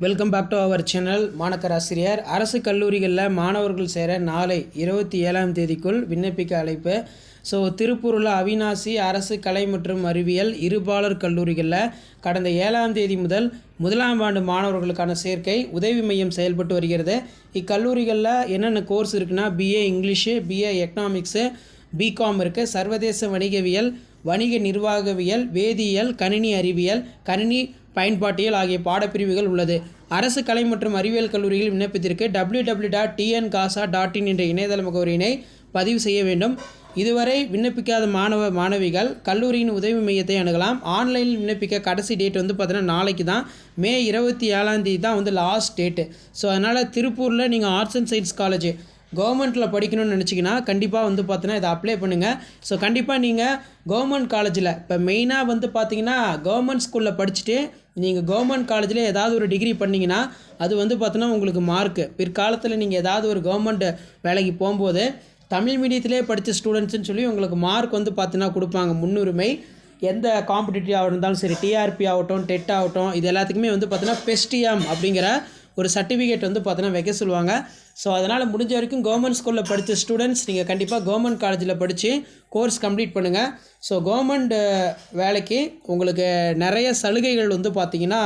Welcome back to our channel மாணக்கர் ஆசிரியர் அரசு கல்லூரிகளில் மாணவர்கள் சேர நாளை இருபத்தி ஏழாம் தேதிக்குள் விண்ணப்பிக்க அழைப்பு ஸோ திருப்பூரில் அவினாசி அரசு கலை மற்றும் அறிவியல் இருபாலர் கல்லூரிகளில் கடந்த ஏழாம் தேதி முதல் முதலாம் ஆண்டு மாணவர்களுக்கான சேர்க்கை உதவி மையம் செயல்பட்டு வருகிறது இக்கல்லூரிகளில் என்னென்ன கோர்ஸ் இருக்குன்னா BA English BA economics BCom இருக்குது சர்வதேச வணிகவியல் வணிக நிர்வாகவியல் வேதியியல் கணினி அறிவியல் கணினி பயன்பாட்டியல் ஆகிய பாடப்பிரிவுகள் உள்ளது. அரசு கலை மற்றும் அறிவியல் கல்லூரியில் விண்ணப்பத்திற்கு W W dot TN GASA dot in என்ற இணையதள முகவரியினை பதிவு செய்ய வேண்டும். இதுவரை விண்ணப்பிக்காத மாணவ மாணவிகள் கல்லூரியின் உதவி மையத்தை அணுகலாம். ஆன்லைனில் விண்ணப்பிக்க கடைசி டேட் வந்து பார்த்தீங்கன்னா நாளைக்கு தான். மே இருபத்தி ஏழாந்தேதி தான் வந்து லாஸ்ட் டேட்டு ஸோ அதனால் திருப்பூரில் நீங்கள் ஆர்ட்ஸ் அண்ட் சயின்ஸ் காலேஜ் கவர்மெண்ட்டில் படிக்கணும்னு நினச்சிங்கன்னா கண்டிப்பாக வந்து பார்த்தீங்கன்னா இதை அப்ளை பண்ணுங்கள் ஸோ கண்டிப்பாக நீங்கள் கவர்மெண்ட் காலேஜில் இப்போ மெயினாக வந்து பார்த்தீங்கன்னா கவர்மெண்ட் ஸ்கூலில் படிச்சுட்டு நீங்கள் கவர்மெண்ட் காலேஜில் ஏதாவது ஒரு டிகிரி பண்ணிங்கன்னா அது வந்து பார்த்தோன்னா உங்களுக்கு மார்க்கு பிற்காலத்தில் நீங்கள் ஏதாவது ஒரு கவர்மெண்ட் வேலைக்கு போகும்போது தமிழ் மீடியத்திலே படித்த ஸ்டூடெண்ட்ஸ்னு சொல்லி உங்களுக்கு மார்க் வந்து பார்த்தீங்கன்னா கொடுப்பாங்க. முன்னுரிமை. எந்த காம்படிட்டிவாக இருந்தாலும் சரி டிஆர்பி ஆகட்டும் டெட் ஆகட்டும் இது எல்லாத்துக்குமே வந்து பார்த்தீங்கன்னா பெஸ்டிஎம் அப்படிங்கிற ஒரு சர்டிஃபிகேட் வந்து பார்த்தீங்கன்னா வைக்க சொல்லுவாங்க. ஸோ அதனால் முடிஞ்ச வரைக்கும் கவர்மெண்ட் ஸ்கூலில் படித்த ஸ்டூடெண்ட்ஸ் நீங்கள் கண்டிப்பாக கவர்மெண்ட் காலேஜில் படித்து கோர்ஸ் கம்ப்ளீட் பண்ணுங்கள் ஸோ கவர்மெண்ட் வேலைக்கு உங்களுக்கு நிறைய சலுகைகள் வந்து பார்த்திங்கன்னா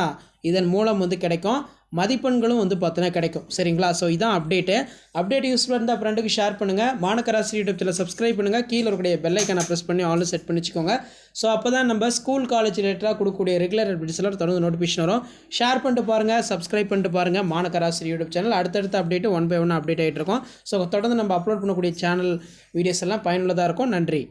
இதன் மூலம் வந்து கிடைக்கும். மதிப்பெண்களும் வந்து பார்த்தோன்னா கிடைக்கும். சரிங்களா? ஸோ இதான் அப்டேட்டு அப்டேட் யூஸ்ஃபுல்லாக இருந்தால் ஃப்ரெண்டுக்கு ஷேர் பண்ணுங்கள் மாணக்கராசி யூடியூப் சேனல் சப்ஸ்கிரைப் பண்ணுங்கள் கீழே இருக்கக்கூடிய பெல்லைக்கான ப்ரெஸ் பண்ணி ஆன்லைன் செட் பண்ணி வச்சுக்கோங்க. ஸோ அப்போ தான் நம்ம ஸ்கூல் காலேஜ் ரிலேட்டடாக கொடுக்கக்கூடிய ரெகுலர் அப்டேட்ஸ் எல்லாம் தொடர்ந்து நோட்டிஃபிகேஷன் வரும். ஷேர் பண்ணிட்டு பாருங்கள் சப்ஸ்கிரைப் பண்ணிட்டு பாருங்கள் மாணக்கராசி யூடியூப் சேனல். அடுத்தடுத்த update one by one update ஆகிட்டு இருக்கும். ஸோ தொடர்ந்து நம்ம அப்லோட் பண்ணக்கூடிய சேனல் வீடியோஸ் எல்லாம் பயனுள்ளதாக இருக்கும். நன்றி.